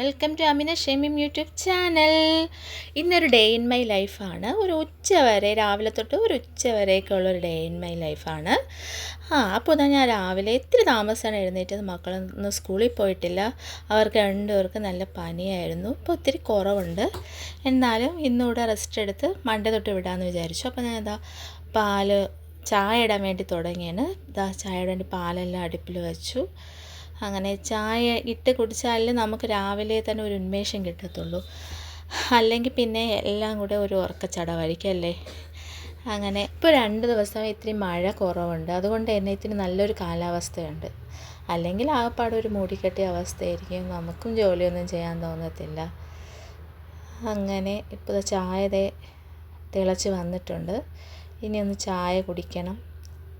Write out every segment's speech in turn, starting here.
Welcome to Amina Shemim YouTube channel ഇന്നൊരു day in my ലൈഫാണ് ഒരു ഉച്ച വരെ രാവിലെ തൊട്ട് ഒരു ഉച്ച വരെയൊക്കെ ഒരു ഡേ ഇൻ മൈ ലൈഫാണ് ആ അപ്പോൾ തന്നെ ഞാൻ രാവിലെ ഇത്തിരി താമസമാണ് എഴുന്നേറ്റത്. മക്കളൊന്നും സ്കൂളിൽ പോയിട്ടില്ല. അവർക്ക് രണ്ടുപേർക്ക് നല്ല പനിയായിരുന്നു. ഇപ്പോൾ ഒത്തിരി കുറവുണ്ട്. എന്നാലും ഇന്നുകൂടെ റെസ്റ്റ് എടുത്ത് മണ്ടേ തൊട്ട് വിടാമെന്ന് വിചാരിച്ചു. അപ്പോൾ ഞാൻ എന്താ പാൽ ചായ ഇടാൻ വേണ്ടി തുടങ്ങിയാണ്. ഇതാ ചായ ഇടാൻ വേണ്ടി പാലെല്ലാം അടുപ്പിൽ വെച്ചു. അങ്ങനെ ചായ ഇട്ട് കുടിച്ചാലേ നമുക്ക് രാവിലെ തന്നെ ഒരു ഉന്മേഷം കിട്ടത്തുള്ളൂ. അല്ലെങ്കിൽ പിന്നെ എല്ലാം കൂടെ ഒരു ഉറക്കച്ചടവായിരിക്കും അല്ലേ? അങ്ങനെ ഇപ്പോൾ രണ്ട് ദിവസം ഇത്തിരി മഴ കുറവുണ്ട്. അതുകൊണ്ട് തന്നെ ഇത്തിരി നല്ലൊരു കാലാവസ്ഥയുണ്ട്. അല്ലെങ്കിൽ ആകപ്പാടെ ഒരു മൂടിക്കെട്ടിയ അവസ്ഥയായിരിക്കും. നമുക്കും ജോലിയൊന്നും ചെയ്യാൻ തോന്നത്തില്ല. അങ്ങനെ ഇപ്പോൾ ചായ തിളച്ച് വന്നിട്ടുണ്ട്. ഇനി ഒന്ന് ചായ കുടിക്കണം.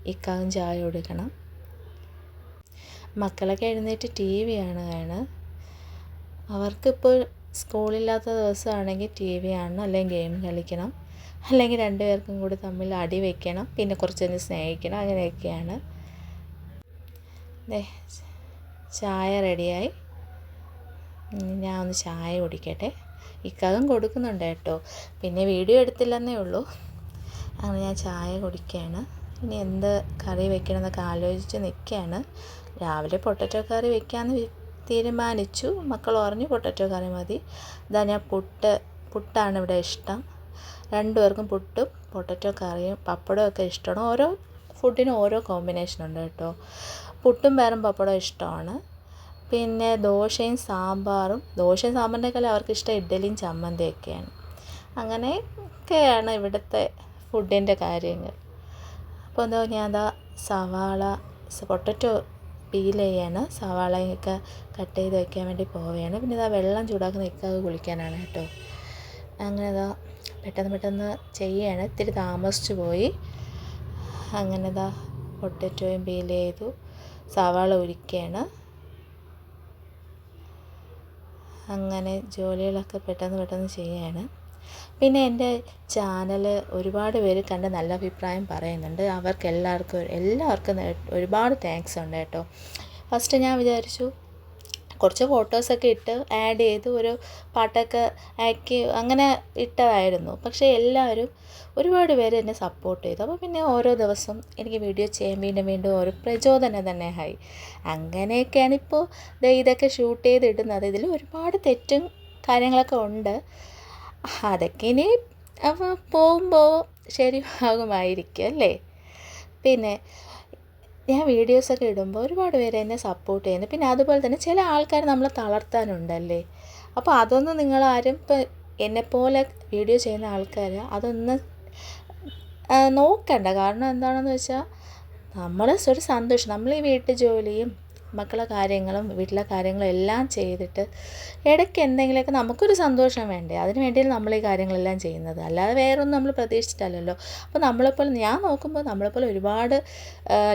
ഇക്കാവും ചായ കൊടുക്കണം. മക്കളൊക്കെ എഴുന്നേറ്റ് ടി വി കാണുകയാണ്. അവർക്കിപ്പോൾ സ്കൂളില്ലാത്ത ദിവസമാണെങ്കിൽ ടി വി കാണണം അല്ലെങ്കിൽ ഗെയിം കളിക്കണം അല്ലെങ്കിൽ രണ്ടുപേർക്കും കൂടി തമ്മിൽ അടി വയ്ക്കണം പിന്നെ കുറച്ച് കഴിഞ്ഞ് സ്നേഹിക്കണം അങ്ങനെയൊക്കെയാണ്. ചായ റെഡിയായി. ഞാൻ ഒന്ന് ചായ കുടിക്കട്ടെ. ഇക്കകം കൊടുക്കുന്നുണ്ട് കേട്ടോ. പിന്നെ വീഡിയോ എടുത്തില്ലെന്നേ ഉള്ളൂ. അങ്ങനെ ഞാൻ ചായ കുടിക്കുകയാണ്. ഇനി എന്ത് കറി വെക്കണമെന്നൊക്കെ ആലോചിച്ച് നിൽക്കുകയാണ്. രാവിലെ പൊട്ടറ്റോ കറി വെക്കാമെന്ന് തീരുമാനിച്ചു. മക്കൾ പറഞ്ഞു പൊട്ടറ്റോ കറി മതി. ഇതാ ഞാൻ പുട്ട് പുട്ടാണ് ഇവിടെ ഇഷ്ടം. രണ്ടുപേർക്കും പുട്ടും പൊട്ടറ്റോ കറിയും പപ്പടവും ഒക്കെ ഇഷ്ടമാണ്. ഓരോ ഫുഡിനും ഓരോ കോമ്പിനേഷൻ ഉണ്ട് കേട്ടോ. പുട്ടും പേരും പപ്പടവും ഇഷ്ടമാണ്. പിന്നെ ദോശയും സാമ്പാറും. ദോശയും സാമ്പാറിനേക്കാളും അവർക്ക് ഇഷ്ടം ഇഡ്ഡലിയും ചമ്മന്തിയൊക്കെയാണ്. അങ്ങനെയൊക്കെയാണ് ഇവിടുത്തെ ഫുഡിന്റെ കാര്യങ്ങൾ. അപ്പോൾ എന്താ ഞാൻ സവാള പൊട്ടറ്റോ പീൽ ചെയ്യാണ്. സവാളയൊക്കെ കട്ട് ചെയ്ത് വയ്ക്കാൻ വേണ്ടി പോവുകയാണ്. പിന്നെ ഇതാ വെള്ളം ചൂടാക്കുന്ന ഇക്കാവ് കുളിക്കാനാണ് കേട്ടോ. അങ്ങനെ ഇതാ പെട്ടെന്ന് പെട്ടെന്ന് ചെയ്യുകയാണ് ഇത്തിരി താമസിച്ചു പോയി. അങ്ങനെ ഇതാ പൊട്ടറ്റോയും പീൽ ചെയ്തു. സവാള ഉരിക്കുകയാണ് അങ്ങനെ ജോലികളൊക്കെ പെട്ടെന്ന് പെട്ടെന്ന് ചെയ്യുകയാണ് പിന്നെ എന്റെ ചാനൽ ഒരുപാട് പേര് കണ്ട് നല്ല അഭിപ്രായം പറയുന്നുണ്ട്. അവർക്ക് എല്ലാവർക്കും എല്ലാവർക്കും ഒരുപാട് താങ്ക്സ് ഉണ്ട് കേട്ടോ. ഫസ്റ്റ് ഞാൻ വിചാരിച്ചു കുറച്ച് ഫോട്ടോസൊക്കെ ഇട്ട് ആഡ് ചെയ്ത് ഒരു പാട്ടൊക്കെ ആക്കി അങ്ങനെ ഇട്ടതായിരുന്നു. പക്ഷേ എല്ലാവരും ഒരുപാട് പേര് എന്നെ സപ്പോർട്ട് ചെയ്തു. അപ്പോൾ പിന്നെ ഓരോ ദിവസം എനിക്ക് വീഡിയോ ചെയ്യാൻ വീണ്ടും വീണ്ടും ഒരു പ്രചോദനം തന്നെ ആയി. അങ്ങനെയൊക്കെയാണ് ഇപ്പോൾ ഇതൊക്കെ ഷൂട്ട് ചെയ്ത് ഇടുന്നത്. ഇതിൽ ഒരുപാട് തെറ്റും കാര്യങ്ങളൊക്കെ ഉണ്ട്. അതൊക്കെ ഇനി അപ്പോൾ പോകുമ്പോൾ ശരിയാകുമായിരിക്കും അല്ലേ? പിന്നെ ഞാൻ വീഡിയോസൊക്കെ ഇടുമ്പോൾ ഒരുപാട് പേര് എന്നെ സപ്പോർട്ട് ചെയ്യുന്നു. പിന്നെ അതുപോലെ തന്നെ ചില ആൾക്കാർ നമ്മളെ തളർത്താനുണ്ടല്ലേ? അപ്പോൾ അതൊന്നും നിങ്ങളാരും ഇപ്പം എന്നെപ്പോലെ വീഡിയോ ചെയ്യുന്ന ആൾക്കാർ അതൊന്ന് നോക്കണ്ട. കാരണം എന്താണെന്ന് വെച്ചാൽ നമ്മൾ ഒരു സന്തോഷം. നമ്മൾ ഈ വീട്ടു ജോലിയും മക്കളെ കാര്യങ്ങളും വീട്ടിലെ കാര്യങ്ങളും എല്ലാം ചെയ്തിട്ട് ഇടയ്ക്ക് എന്തെങ്കിലുമൊക്കെ നമുക്കൊരു സന്തോഷം വേണ്ടേ? അതിന് വേണ്ടിയാണ് നമ്മൾ ഈ കാര്യങ്ങളെല്ലാം ചെയ്യുന്നത്. അല്ലാതെ വേറൊന്നും നമ്മൾ പ്രതീക്ഷിച്ചിട്ടല്ലല്ലോ. അപ്പോൾ നമ്മളെപ്പോലെ ഞാൻ നോക്കുമ്പോൾ നമ്മളെപ്പോലെ ഒരുപാട്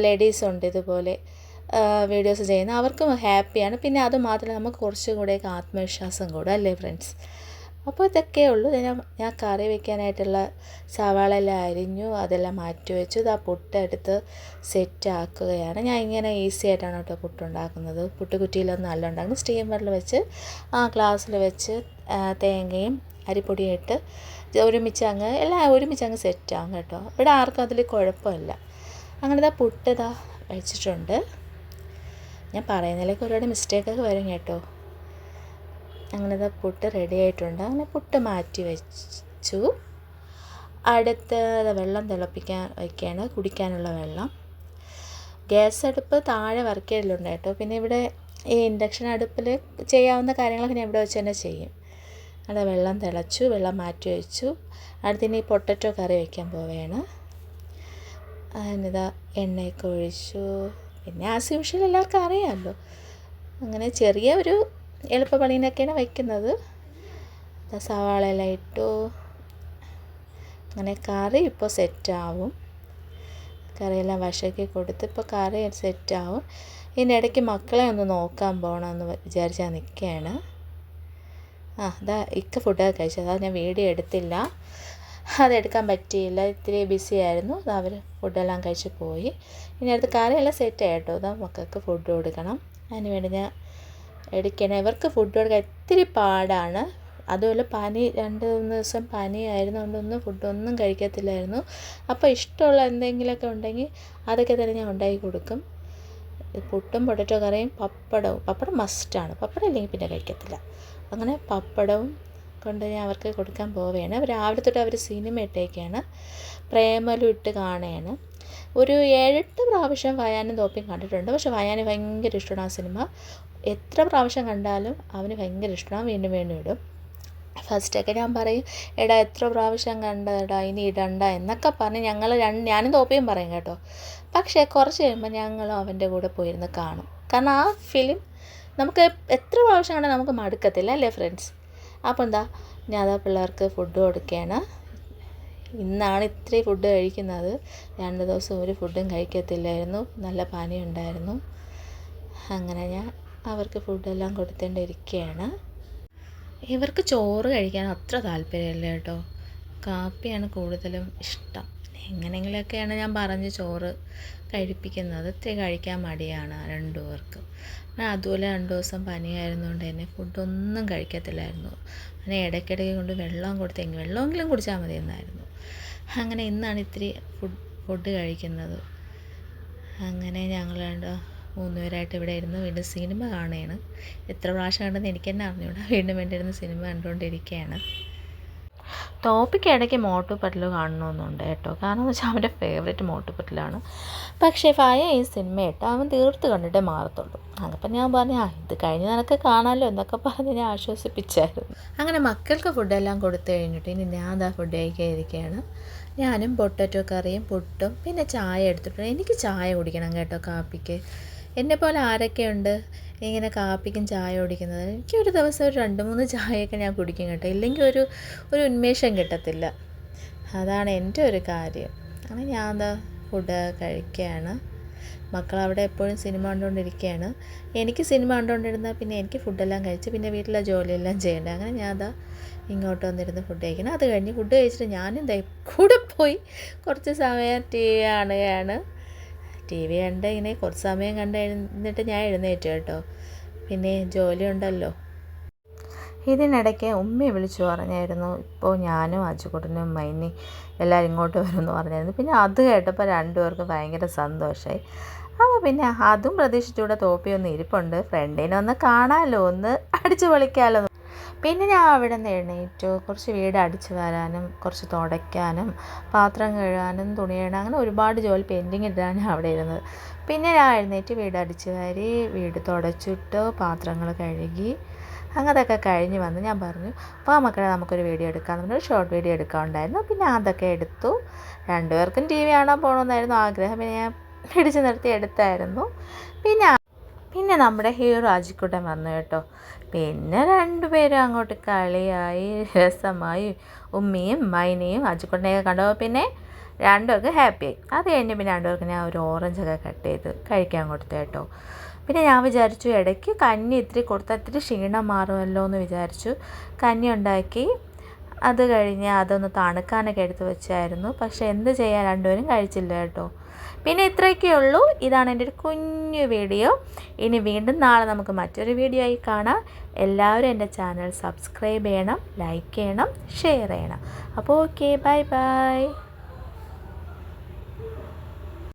ലേഡീസ് ഉണ്ട് ഇതുപോലെ വീഡിയോസ് ചെയ്യുന്ന. അവർക്കും ഹാപ്പിയാണ് പിന്നെ അതുമാത്രമല്ല നമുക്ക് കുറച്ചും കൂടെയൊക്കെ ആത്മവിശ്വാസം കൂടും അല്ലേ ഫ്രണ്ട്സ് അപ്പോൾ ഇതൊക്കെ ഉള്ളൂ. ഞാൻ ഞാൻ കറി വെക്കാനായിട്ടുള്ള സവാള എല്ലാം അരിഞ്ഞു അതെല്ലാം മാറ്റി വെച്ചു. ഇതാ പുട്ടെടുത്ത് സെറ്റ് ആക്കുകയാണ്. ഞാൻ ഇങ്ങനെ ഈസി ആയിട്ടാണ് കേട്ടോ പുട്ടുണ്ടാക്കുന്നത്. പുട്ടുകുറ്റിയിലൊന്നും അല്ല ഉണ്ടാക്കുന്നത്. സ്റ്റീമറിൽ വെച്ച് ആ ഗ്ലാസ്സിൽ വെച്ച് തേങ്ങയും അരിപ്പൊടിയും ഇട്ട് ഒരുമിച്ച് അങ്ങ് എല്ലാം ഒരുമിച്ച് അങ്ങ് സെറ്റാകും കേട്ടോ. ഇവിടെ ആർക്കും അതിൽ കുഴപ്പമില്ല. അങ്ങനെ ഇതാ പുട്ട് ഇതാ വെച്ചിട്ടുണ്ട്. ഞാൻ പറയുന്നതിലേക്ക് ഒരുപാട് മിസ്റ്റേക്കൊക്കെ വരും കേട്ടോ. അങ്ങനെ പുട്ട് റെഡി ആയിട്ടുണ്ട്. അങ്ങനെ പുട്ട് മാറ്റി വെച്ചു. അടുത്ത് വെള്ളം തിളപ്പിക്കാൻ വയ്ക്കുകയാണ് കുടിക്കാനുള്ള വെള്ളം. ഗ്യാസ് അടുപ്പ് താഴെ വർക്ക് ചെയ്യലുണ്ട് കേട്ടോ. പിന്നെ ഇവിടെ ഈ ഇൻഡക്ഷൻ അടുപ്പിൽ ചെയ്യാവുന്ന കാര്യങ്ങളൊക്കെ ഞാൻ ഇവിടെ വെച്ച് തന്നെ ചെയ്യും. അവിടെ വെള്ളം തിളച്ചു വെള്ളം മാറ്റി വെച്ചു. അടുത്തിന് ഈ പൊട്ടറ്റോ കറി വയ്ക്കാൻ പോവുകയാണ്. അതിനിതാ എണ്ണയൊക്കെ ഒഴിച്ചു. പിന്നെ ആസ് യൂഷ്വൽ എല്ലാവർക്കും അറിയാമല്ലോ. അങ്ങനെ ചെറിയ ഒരു എളുപ്പപ്പണിനൊക്കെയാണ് വയ്ക്കുന്നത്. സവാള എല്ലാം ഇട്ടു. അങ്ങനെ കറി ഇപ്പോൾ സെറ്റാവും. കറിയെല്ലാം വശക്കി കൊടുത്ത് ഇപ്പോൾ കറി സെറ്റാവും. ഇതിന്റെ ഇടയ്ക്ക് മക്കളെ ഒന്ന് നോക്കാൻ പോകണമെന്ന് വിചാരിച്ചാൽ നിൽക്കുകയാണ്. ആ അതാ ഇക്ക ഫുഡൊക്കെ കഴിച്ചത് അതാ ഞാൻ വീഡിയോ എടുത്തില്ല. അതെടുക്കാൻ പറ്റിയില്ല. ഇത്തിരി ബിസി ആയിരുന്നു. അവർ ഫുഡെല്ലാം കഴിച്ച് പോയി. ഇനി അടുത്ത് കറിയെല്ലാം സെറ്റ് ആയിട്ടോ അതാ മക്കൾക്ക് ഫുഡ് കൊടുക്കണം. അതിന് വേണ്ടി ഞാൻ എടുക്കണം ഇവർക്ക് ഫുഡ് കൊടുക്കാൻ ഇത്തിരി പാടാണ്. അതുപോലെ പനി രണ്ട് മൂന്ന് ദിവസം പനിയായിരുന്നു. അതുകൊണ്ടൊന്നും ഫുഡൊന്നും കഴിക്കത്തില്ലായിരുന്നു. അപ്പോൾ ഇഷ്ടമുള്ള എന്തെങ്കിലുമൊക്കെ ഉണ്ടെങ്കിൽ അതൊക്കെ തന്നെ ഞാൻ ഉണ്ടാക്കി കൊടുക്കും. പുട്ടും പൊട്ടറ്റോ കറിയും പപ്പടവും. പപ്പടം മസ്റ്റാണ് പപ്പടം ഇല്ലെങ്കിൽ പിന്നെ കഴിക്കത്തില്ല. അങ്ങനെ പപ്പടവും കൊണ്ട് ഞാൻ അവർക്ക് കൊടുക്കാൻ പോവുകയാണ്. രാവിലെ തൊട്ട് അവർ സിനിമ ഇട്ടേക്കാണ്. പ്രേമലും ഇട്ട് കാണുകയാണ്. ഒരു ഏഴെട്ട് പ്രാവശ്യം വയാനും തോപ്പിയും കണ്ടിട്ടുണ്ട്. പക്ഷെ വയാന് ഭയങ്കര ഇഷ്ടമാണ് ആ സിനിമ എത്ര പ്രാവശ്യം കണ്ടാലും അവന് ഭയങ്കര ഇഷ്ടമാണ് വീണ്ടും വീണ്ടും ഇടും. ഫസ്റ്റൊക്കെ ഞാൻ പറയും എടാ എത്ര പ്രാവശ്യം കണ്ടടാ ഇനി ഇടണ്ട എന്നൊക്കെ പറഞ്ഞ് ഞങ്ങൾ രണ്ട് ഞാനും തോപ്പിയും പറയും കേട്ടോ. പക്ഷേ കുറച്ച് കഴിയുമ്പോൾ ഞങ്ങളും അവന്റെ കൂടെ പോയിരുന്ന് കാണും. കാരണം ആ ഫിലിം നമുക്ക് എത്ര പ്രാവശ്യം കണ്ടാൽ നമുക്ക് മടുക്കത്തില്ല അല്ലേ ഫ്രണ്ട്സ് അപ്പോൾ എന്താ ഞാൻ അതാ പിള്ളേർക്ക് ഫുഡ് കൊടുക്കുകയാണ് ഇന്നാണ് ഇത്രയും ഫുഡ് കഴിക്കുന്നത്. രണ്ട് ദിവസം ഒരു ഫുഡും കഴിക്കത്തില്ലായിരുന്നു. നല്ല പനി ഉണ്ടായിരുന്നു അങ്ങനെ ഞാൻ അവർക്ക് ഫുഡെല്ലാം കൊടുത്തുകൊണ്ടിരിക്കുകയാണ് ഇവർക്ക് ചോറ് കഴിക്കാൻ അത്ര താല്പര്യമില്ല കേട്ടോ. കാപ്പിയാണ് കൂടുതലും ഇഷ്ടം. എങ്ങനെയെങ്കിലുമൊക്കെയാണ് ഞാൻ പറഞ്ഞ് ചോറ് കഴിപ്പിക്കുന്നത്. ഇത്തിരി കഴിക്കാൻ മടിയാണ് രണ്ടു പേർക്ക് പിന്നെ അതുപോലെ രണ്ട് ദിവസം പനിയായിരുന്നുകൊണ്ട് തന്നെ ഫുഡൊന്നും കഴിക്കത്തില്ലായിരുന്നു. അങ്ങനെ ഇടയ്ക്കിടയ്ക്ക് കൊണ്ട് വെള്ളം കൊടുത്തെങ്കിൽ വെള്ളമെങ്കിലും കുടിച്ചാൽ മതി എന്നായിരുന്നു. അങ്ങനെ ഇന്നാണ് ഇത്തിരി ഫുഡ് ഫുഡ് കഴിക്കുന്നത്. അങ്ങനെ ഞങ്ങൾ മൂന്ന് പേരായിട്ട് ഇവിടെ ഇരുന്ന് വീണ്ടും സിനിമ കാണുകയാണ്. എത്ര പ്രാവശ്യം കണ്ടെന്ന് എനിക്ക് തന്നെ അറിഞ്ഞൂടാ. വീണ്ടും വേണ്ടി ഇരുന്ന് സിനിമ കണ്ടുകൊണ്ടിരിക്കുകയാണ്. ടോപ്പിക്ക് ഇടയ്ക്ക് മോട്ടു പറ്റിൽ കാണണമെന്നുണ്ട് കേട്ടോ. കാരണം എന്ന് വെച്ചാൽ അവന്റെ ഫേവറേറ്റ് മോട്ടു പറ്റിലാണ് പക്ഷേ ഫയ ഈ സിനിമ ഇട്ട് അവൻ തീർത്ത് കണ്ടിട്ടേ മാറത്തുള്ളൂ. അതപ്പം ഞാൻ പറഞ്ഞു ആ ഇത് കഴിഞ്ഞ് നിനക്ക് കാണാമല്ലോ എന്നൊക്കെ പറഞ്ഞ് ഞാൻ ആശ്വസിപ്പിച്ചായിരുന്നു. അങ്ങനെ മക്കൾക്ക് ഫുഡെല്ലാം കൊടുത്തു കഴിഞ്ഞിട്ട് ഇനി ഞാൻ അതാ ഫുഡ് കഴിക്കാൻ ഇരിക്കുകയാണ് ഞാനും പൊട്ടറ്റോ കറിയും പുട്ടും പിന്നെ ചായ എടുത്തിട്ടുണ്ട്. എനിക്ക് ചായ കുടിക്കണം കേട്ടോ കാപ്പിക്ക്. എന്നെപ്പോലെ ആരൊക്കെയുണ്ട്? ഇങ്ങനെ കാപ്പിക്കും ചായ കുടിക്കുന്നത്. എനിക്ക് ഒരു ദിവസം ഒരു രണ്ട് മൂന്ന് ചായയൊക്കെ ഞാൻ കുടിക്കും കേട്ടോ. ഇല്ലെങ്കിൽ ഒരു ഒരു ഉന്മേഷം കിട്ടത്തില്ല. അതാണ് എന്റെ ഒരു കാര്യം. അങ്ങനെ ഞാൻ എന്താ ഫുഡ് കഴിക്കുകയാണ്. മക്കൾ അവിടെ എപ്പോഴും സിനിമ കണ്ടുകൊണ്ടിരിക്കുകയാണ്. എനിക്ക് സിനിമ കണ്ടുകൊണ്ടിരുന്നാൽ പിന്നെ എനിക്ക് ഫുഡെല്ലാം കഴിച്ച് പിന്നെ വീട്ടിലെ ജോലിയെല്ലാം ചെയ്യേണ്ടത് അങ്ങനെ ഞാൻ അതാ ഇങ്ങോട്ട് വന്നിരുന്ന് ഫുഡ് കഴിക്കണം അത് കഴിഞ്ഞ് ഫുഡ് കഴിച്ചിട്ട് ഞാനും ദൈ കൂടെ പോയി കുറച്ച് സമയം ടി വി കാണുകയാണ്. ടി വി കണ്ട് ഇങ്ങനെ കുറച്ച് സമയം കണ്ട് എഴുന്നിട്ട് ഞാൻ എഴുന്നേറ്റു കേട്ടോ. പിന്നെ ജോലി ഉണ്ടല്ലോ ഇതിനിടയ്ക്ക് ഉമ്മയെ വിളിച്ചു പറഞ്ഞായിരുന്നു. ഇപ്പോൾ ഞാനും അച്ചുകുട്ടനും മൈനി എല്ലാവരും ഇങ്ങോട്ട് വരുമെന്ന് പറഞ്ഞായിരുന്നു. പിന്നെ അത് കേട്ടപ്പോൾ രണ്ടുപേർക്കും ഭയങ്കര സന്തോഷമായി അപ്പോൾ പിന്നെ അതും പ്രതീക്ഷിച്ചുകൂടെ തോപ്പിയൊന്ന് ഇരിപ്പുണ്ട്. ഫ്രണ്ടിനെ ഒന്ന് കാണാമല്ലോ ഒന്ന് അടിച്ചു പൊളിക്കാമല്ലോ പിന്നെ ഞാൻ അവിടെ നിന്ന് എഴുന്നേറ്റു കുറച്ച് വീട് അടിച്ചു വരാനും കുറച്ച് തുടയ്ക്കാനും പാത്രം കഴുകാനും തുണി കഴുകാനും അങ്ങനെ ഒരുപാട് ജോലി പെൻഡിങ് ഇടാനും അവിടെ ഇരുന്നത്. പിന്നെ ഞാൻ എഴുന്നേറ്റ് വീട് അടിച്ചു വാരി വീട് തുടച്ചിട്ടു പാത്രങ്ങൾ കഴുകി അങ്ങനെയൊക്കെ കഴിഞ്ഞ് വന്ന് ഞാൻ പറഞ്ഞു അപ്പോൾ മക്കളെ നമുക്കൊരു വീഡിയോ എടുക്കാമെന്ന് പറഞ്ഞു ഒരു ഷോർട്ട് വീഡിയോ എടുക്കാനുണ്ടായിരുന്നു. പിന്നെ അതൊക്കെ എടുത്തു. രണ്ടുപേർക്കും ടി വി കാണാൻ പോകണമെന്നായിരുന്നു ആഗ്രഹം. പിന്നെ ഞാൻ പിടിച്ചു നിർത്തി എടുത്തായിരുന്നു. പിന്നെ പിന്നെ നമ്മുടെ ഹീറോ അജിക്കുട്ടൻ വന്നു കേട്ടോ. പിന്നെ രണ്ടുപേരും അങ്ങോട്ട് കളിയായി രസമായി. ഉമ്മയും മൈനയും അജിക്കുട്ടനെയൊക്കെ കണ്ടു പിന്നെ രണ്ടുപേർക്ക് ആയി. അത് കഴിഞ്ഞ് പിന്നെ രണ്ടുപേർക്ക് ഞാൻ ഒരു ഓറഞ്ചൊക്കെ കട്ട് ചെയ്ത് കഴിക്കാൻ കൊടുത്തു കേട്ടോ. പിന്നെ ഞാൻ വിചാരിച്ചു ഇടയ്ക്ക് കഞ്ഞി ഇത്തിരി കൊടുത്താൽ ഇത്തിരി ക്ഷീണം മാറുമല്ലോ എന്ന് വിചാരിച്ചു. കഞ്ഞി ഉണ്ടാക്കി. അത് കഴിഞ്ഞ് അതൊന്ന് തണുക്കാനൊക്കെ എടുത്ത് വെച്ചായിരുന്നു. പക്ഷേ എന്ത് ചെയ്യാൻ രണ്ടുപേരും കഴിച്ചില്ല കേട്ടോ. പിന്നെ ഇത്രയൊക്കെ ഉള്ളൂ. ഇതാണ് എന്റെ ഒരു കുഞ്ഞു വീഡിയോ. ഇനി വീണ്ടും നാളെ നമുക്ക് മറ്റൊരു വീഡിയോ ആയി കാണാം. എല്ലാവരും എന്റെ ചാനൽ സബ്സ്ക്രൈബ് ചെയ്യണം ലൈക്ക് ചെയ്യണം ഷെയർ ചെയ്യണം. അപ്പോൾ ഓക്കെ ബൈ ബൈ.